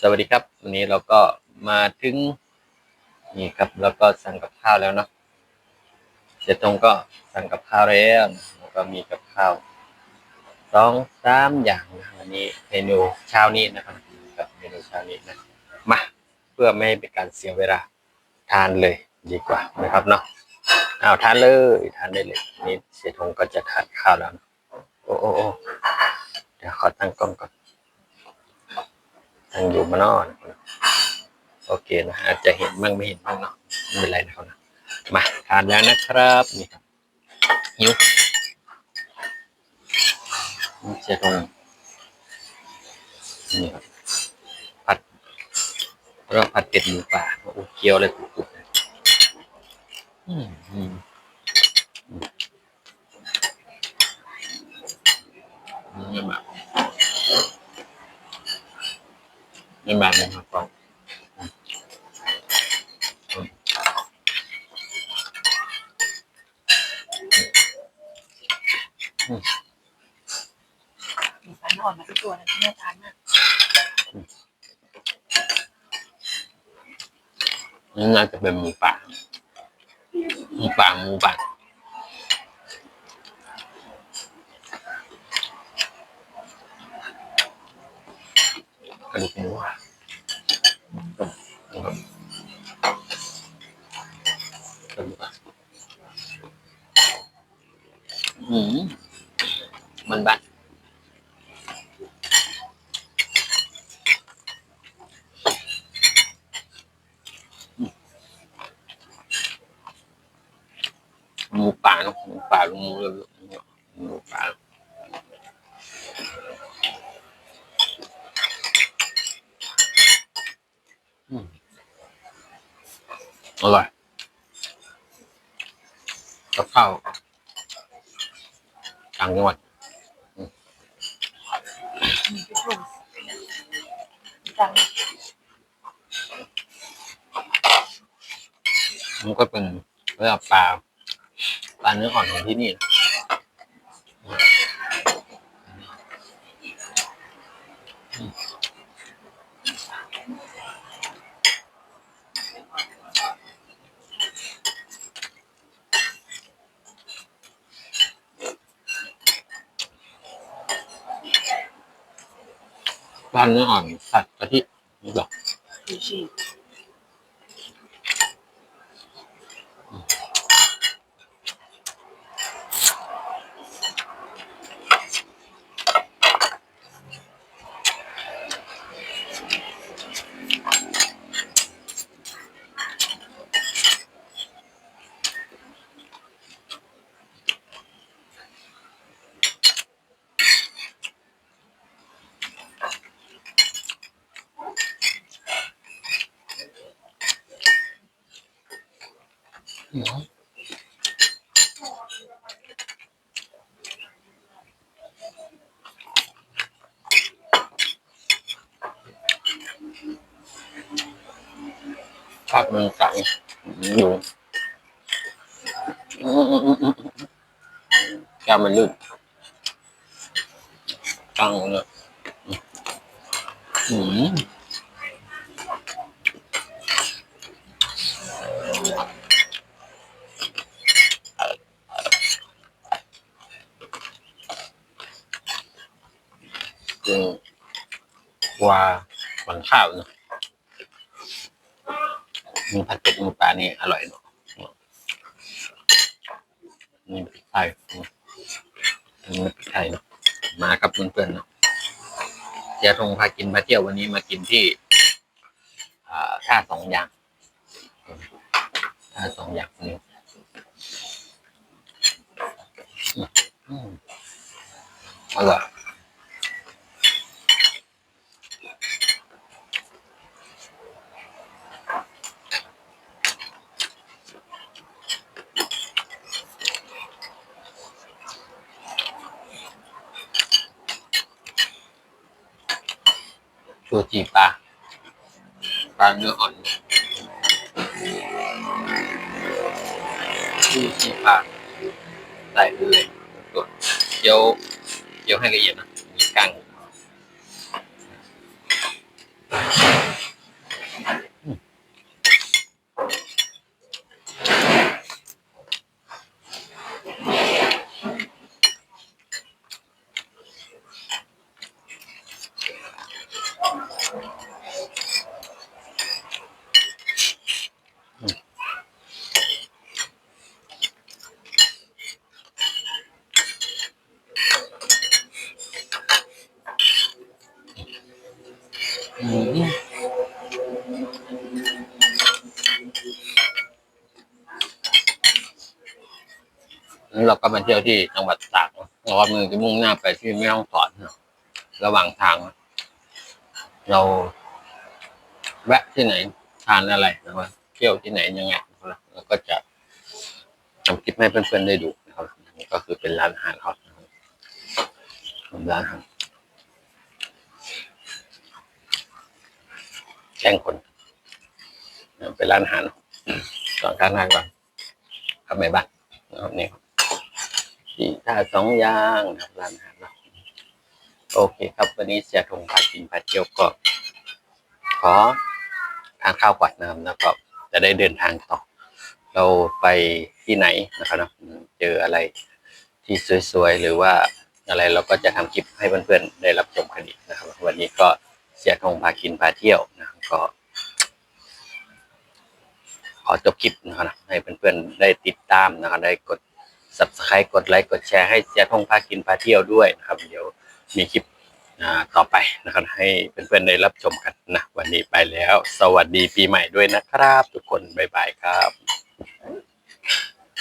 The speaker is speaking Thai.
สวัสดีครับ วันนี้เราก็มาถึง นี่ครับ แล้วก็สั่งกับข้าวแล้วเนาะเสียตรงก็สั่งกับข้าวแล้วแล้วก็มีกับข้าวสองสามอย่างนะวันนี้เมนูเช้านี้นะครับกับเมนูเช้านี้นะมาเพื่อไม่ให้เป็นการเสียเวลาทานเลยดีกว่านะครับเนาะเอาทานเลยทานได้เลยนี่เสียทงก็จะทานข้าวแล้วนะโอ้โอ้โอ้เดี๋ยวขอตั้งกล้องก่อน ทางอยู่มานอนโอเคนะอาจจะเห็นบ้างไม่เห็นบ้างเนาะไม่เป็นไรนะครับนะมาทานแล้วนะครับนี่ครับหิวนี่เชียตรงนี่ครับผัดแล้วก็ผัดเก็ดหมูป่าโอ้เคี้ยวเลยกรุบๆอืมอืมอืมนี่แบบ ไม่มาเลยครับก็มีปลาหนอนมาทุกตัวนะที่แม่ทานมากนี่น่าจะเป็นหมูป่าหมูป่าหมูป่าก็ดูกหมูอะครับกระดูกอะอืมมันบัดหมูป่า เนอะหมูป่าล อร่อย กับข้าวต่างจังหวัดมีทุกกลุ่มจังมันก็เป็นเรียกว่าปลาปลาเนื้ออ่อนของที่นี่นะ ปลาเนื้ออ่อนสัตว์กะทินี่หรอ ภาพมันใสอยู่แก้วมันลื่นตั้งเลยอืม คือว่าหวังข้าวเนอะมีผัดเป็ดหมูปลานี่อร่อยเนอะนี่พริกไทยนี่พริกไทยเนอะมากับเพื่อนๆเนอะเจียทงพากินมาเที่ยววันนี้มากินที่อ่าท่าสองอย่างท่าสองอย่างนี่อร่อย ชูจีปลาปลาเนื้ออ่อนชูจีปลาใส่เลยตัวเคี้ยวเคี้ยวให้ละเอียดนะมีกั้ง แล้วเราก็มาเที่ยวที่จังหวัดตากเนอะเรามือจะมุ่งหน้าไปที่แม่ฮ่องสอนระหว่างทาง เราแวะที่ไหนทานอะไรนะครับเที่ยวที่ไหนยังไงแล้วก็จะทำคลิปให้เพื่อนๆได้ดูนะครับนี่ก็คือเป็นร้านอาหารเขานะครับร้านอาหารแกงคนเป็นร้านอาหารก่อนการงานก่อนกลับไปบ้านนะครับนี่ครับ ที่ท่าสองยางนะครับร้านอาหารเนาโอเคครับวันนี้เสียทงพากินพาเที่ยวก็ขอทานข้าวก่อนนะครับจะได้เดินทางต่อ เราไปที่ไหนนะครับเนะเจออะไรที่สวยๆหรือว่าอะไรเราก็จะทำคลิปให้เพื่อนๆได้รับชมกันอีกนะครับ วันนี้ก็เสียทงพากินพาเที่ยวนะก็ ขอจบคลิปนะครับให้เพื่อนๆได้ติดตามนะครับได้กด s u b สไครต์กดไลค์กดแชร์ให้เสียทงพากินพาเที่ยวด้วยนะครับ เดี๋ยวมีคลิปอ่าต่อไปนะครับให้เพื่อนๆได้รับชมกันนะวันนี้ไปแล้ว สวัสดีปีใหม่ด้วยนะครับ ทุกคนบ๊ายบายครับ